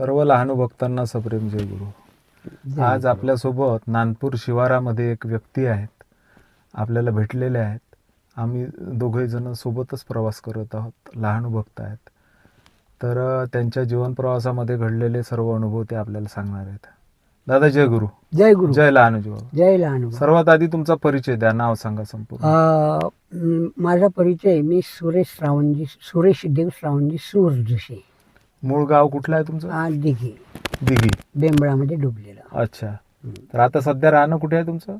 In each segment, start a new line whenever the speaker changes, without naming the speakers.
लहानू भक्तांना सप्रेम जय गुरु. आज आपल्यासोबत नानपूर शिवारामध्ये एक व्यक्ती आहेत. आपल्याला भेटलेले आहेत. आम्ही दोघे जण सोबतच प्रवास करत आहोत. लहानू भक्त आहेत. तर त्यांच्या जीवन प्रवासामध्ये घडलेले सर्व अनुभव ते आपल्याला सांगणार आहेत. दादा जय गुरु.
जय गुरु.
जय लहानूजी बाबा.
जय लहान
सर्वात आधी तुमचा परिचय द्या. नाव सांगा संपूर्ण.
माझा परिचय मी सुरेश श्रावणजी सुरेश देव श्रावणजी सूर जोशी
मूळ गाव कुठलं आहे तुमचं?
आ, दिघी.
दिघी.
बेंबळामध्ये डुबलेलं.
अच्छा. तर आता सध्या राहणं कुठे आहे तुमचं?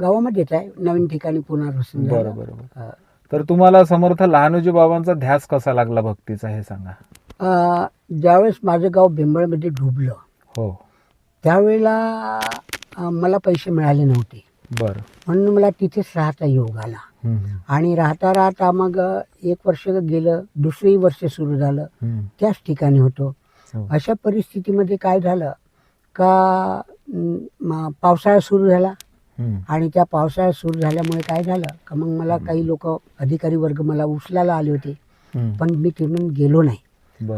गावामध्येच आहे. नवीन ठिकाणी पुनर्वसन झालं.
बरं बरं बरं.
आ,
तर तुम्हाला समर्थ लहानूजी बाबांचा ध्यास कसा लागला भक्तीचा हे सांगा.
ज्यावेळेस माझं गाव बेंबळमध्ये डुबलं
हो.
त्यावेळेला मला पैसे मिळाले नव्हते.
बरं.
म्हणून मला तिथेच राहता योग आला आणि राहता राहता मग एक वर्ष गेलं दुसरंही वर्ष सुरू झालं. त्याच ठिकाणी होतो.
हो.
अशा परिस्थितीमध्ये काय झालं का पावसाळा सुरू झाला? आणि त्या पावसाळा सुरू झाल्यामुळे काय झालं का मग मला काही लोक अधिकारी वर्ग मला उचलायला आले होते. पण मी तिथून गेलो नाही.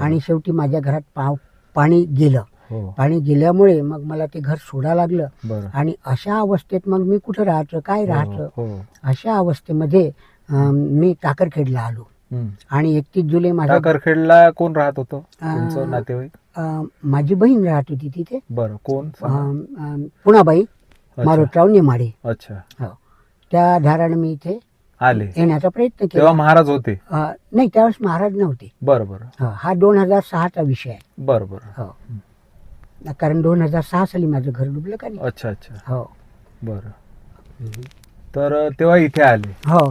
आणि शेवटी माझ्या घरात पाव पाणी गेलं.
हो.
पाणी गेल्यामुळे मग मला ते घर सोडायला लागलं. आणि अशा अवस्थेत मग मी कुठं राहायचं काय
हो,
राहायचं?
हो.
अशा अवस्थेमध्ये मी टाकरखेडला आलो. आणि एकतीस जुलै माझा
टाकरखेडला कोण राहत होतं? नातेवाईक?
माझी बहीण राहत होती तिथे.
बरं कोण?
पुणाबाई. मारोतराव नेमाडे.
अच्छा.
त्या धाराने मी इथे
आले.
येण्याचा प्रयत्न
तेव्हा
केला
महाराज होते?
नाही त्यावेळेस महाराज नव्हते.
बरं बरं.
हो, दोन हजार सहाचा विषय आहे.
बरं बरं.
हो. कारण दोन हजार सहा साली माझं घर डुबलं का नाही?
अच्छा अच्छा.
हो.
बरं. तर तेव्हा इथे आले.
हो.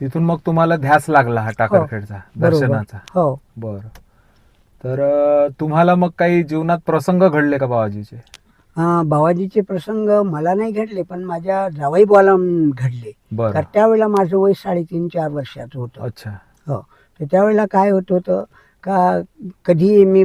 तिथून मग तुम्हाला ध्यास लागला हा टाकरखेडचा
बरोबर.
दर्शनाचा.
हो.
बरं. तर अ, तुम्हाला मग काही जीवनात प्रसंग घडले का बाबाजीचे
अं, बाबाजीचे प्रसंग मला नाही घडले पण माझ्या जावई बुवाला अं, घडले.
बरं.
तर त्यावेळेला माझं वय साडेतीन चार वर्षाचं होतं.
अच्छा.
हो. तर त्यावेळेला काय होत होतं का कधी मी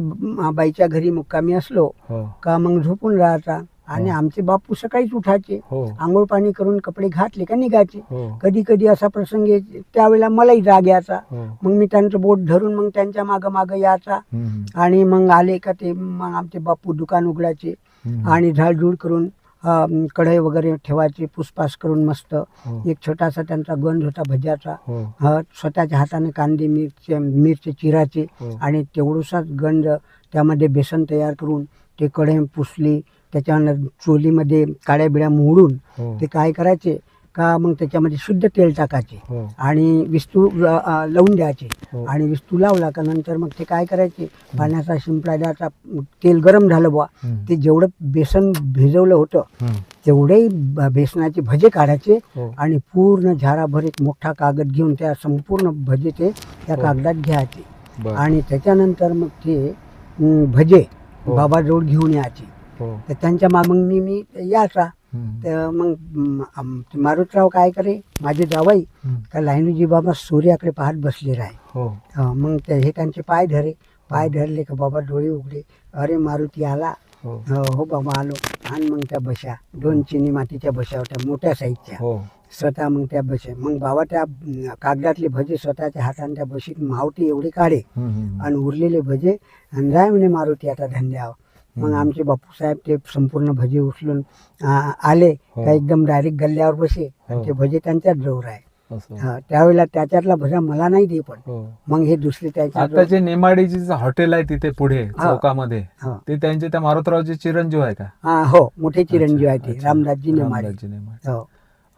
बाईच्या घरी मुक्कामी असलो
हो.
का मग झोपून राहायचा? आणि
हो.
आमचे बापू सकाळीच उठायचे
हो.
आंघोळ पाणी करून कपडे घातले का निघायचे?
हो.
कधी कधी असा प्रसंग यायचे, त्यावेळेला मलाही जाग यायचा.
हो.
मग मी त्यांचं बोट धरून मग त्यांच्या मागं मागं यायचा.
हम्म,
आणि मग आले का ते मग आमचे बापू दुकान उघडायचे
हम्म.
आणि झाडझूड करून कढई वगैरे ठेवायचे पुसपास करून मस्त.
हो.
एक छोटासा त्यांचा गंध होता भज्याचा.
हो.
स्वतःच्या हाताने कांदे मिरचे मिरचे चिराचे
हो.
आणि तेवढूसाच गंज त्यामध्ये बेसन तयार करून ते कढई पुसली. त्याच्यानंतर चोलीमध्ये काळ्या बिड्या मोडून ते काय करायचे? का मग त्याच्यामध्ये शुद्ध तेल टाकायचे
हो.
आणि विस्तू अ, लावून द्यायचे.
हो.
आणि विस्तू लावला का नंतर मग ते काय करायचे? पाण्याचा शिंपडा द्यायचा तेल गरम झालं बुवा.
हम्म,
ते जेवढं बेसन भिजवलं होतं
हम्म.
तेवढेही ब- बेसनाचे भजे काढायचे
हो.
आणि पूर्ण झाराभर एक मोठा कागद घेऊन त्या संपूर्ण भजे ते त्या
हो.
कागदात घ्यायचे.
बरं.
आणि त्याच्यानंतर मग ते अं, भजे
हो.
बाबाजवळ घेऊन यायचे.
हो.
तर त्यांच्या मागणी मी यायचा. तर मग मारुतराव काय करे माझे जावाई. का लायनूजी बाबा सूर्याकडे पाहत बसले राहे
हो.
हं, मग ते हे त्यांचे पाय धरे. पाय धरले का बाबा डोळे उघडे. अरे मारुती आला.
हो.
हो हो बाबा आलो. आणि मग त्या बशा. दोन चिनी मातीच्या बशा होत्या मोठ्या साईजच्या.
हो.
स्वतः मग त्या बसे मग बाबा त्या कागदातले भजे स्वतःच्या हाताने त्या बशीत मावटी एवढे काढे. आणि उरलेले भजे. आणि जाय म्हणे मारुती आता धंद्यावर. मग. आमचे बापू साहेब ते संपूर्ण भजे उचलून आ, आले.
हो.
का एकदम डायरेक्ट गल्ल्यावर बसे. आणि
हो.
ते भजे त्यांच्याच जवळ आहे.
असं.
हा, त्यावेळेला त्याच्यातला भजा मला नाही दे पण.
हो.
मग हे दुसरे त्याच्या
आता जे नेमाडीची जे हॉटेल आहे तिथे पुढे
हा.
चौकामध्ये
हा.
ते त्यांचे त्या मारुतरावचे चिरंजीव आहे का?
हा, हो. मोठे चिरंजीव आहे ते.
अच्छा.
रामदासजी नेमाडे.
रामदासजी नेमाडे.
हो.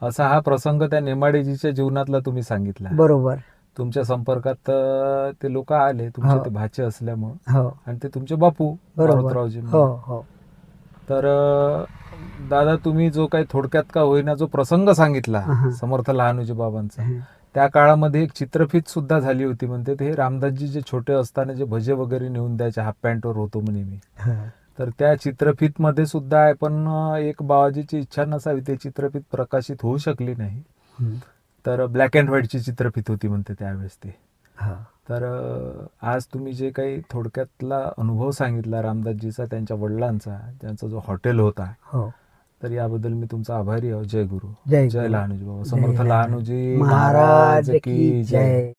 असा हा प्रसंग त्या नेमाडेजीच्या जीवनातला तुम्ही सांगितला.
बरोबर.
तुमच्या संपर्कात ते लोक आले तुमचे
हो.
ते भाचे असल्यामुळं
हो
आणि ते तुमचे बापू मारुतरावजी
हो हो
तर दादा तुम्ही जो काही थोडक्यात का होईना जो प्रसंग सांगितला. समर्थ लहानूजी बाबांचा. त्या काळामध्ये एक चित्रफित सुद्धा झाली होती म्हणते ते रामदासजी जे छोटे असताना जे भजे वगैरे नेऊन द्यायचे हाफ पॅन्टवर होतो म्हणे मी. तर त्या चित्रफित मध्ये सुद्धा आहे पण एक बाबाजीची इच्छा नसावी ते चित्रफित प्रकाशित होऊ शकली नाही. तर ब्लॅक अँड व्हाईटची चित्रफित होती म्हणते त्यावेळेस ते.
हो.
तर आज तुम्ही जे काही थोडक्यातला अनुभव सांगितला रामदासजीचा त्यांच्या वडिलांचा त्यांचा जो हॉटेल होता
हो.
तर याबद्दल मी तुमचा आभारी आहो. जय गुरु.
जय
जय. लहानूजी बाबा. समर्थ. लहानूजी.
महाराज की जय.